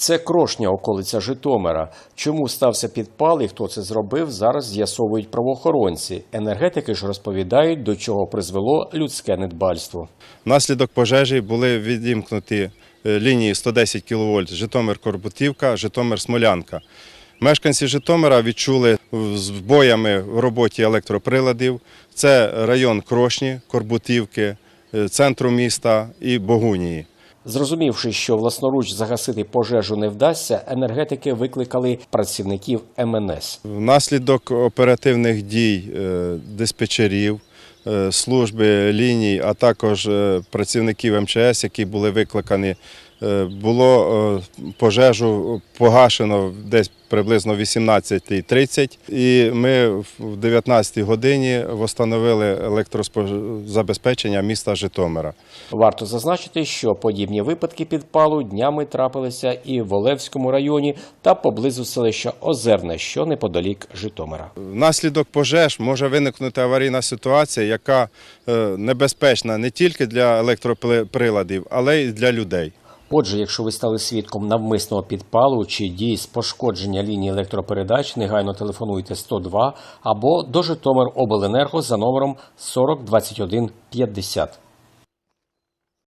Це Крошня, околиця Житомира. Чому стався підпал і хто це зробив, зараз з'ясовують правоохоронці. Енергетики ж розповідають, до чого призвело людське недбальство. Внаслідок пожежі були відімкнуті е, лінії 110 кВт Житомир-Корбутівка, Житомир-Смолянка. Мешканці Житомира відчули збоями в роботі електроприладів. Це район Крошні, Корбутівки, е, центру міста і Богунії. Зрозумівши, що власноруч загасити пожежу не вдасться, енергетики викликали працівників МНС. Внаслідок оперативних дій е, диспетчерів, е, служби ліній, а також е, працівників МЧС, які були викликані, було е, пожежу погашено десь приблизно 18.30 і ми в 19 годині встановили електрозабезпечення міста Житомира. Варто зазначити, що подібні випадки підпалу днями трапилися і в Олевському районі та поблизу селища Озерне, що неподалік Житомира. Внаслідок пожеж може виникнути аварійна ситуація, яка е, небезпечна не тільки для електроприладів, але й для людей. Отже, якщо ви стали свідком навмисного підпалу чи дій з пошкодження лінії електропередач, негайно телефонуйте 102 або до Житомир Обленерго за номером 40 21 50.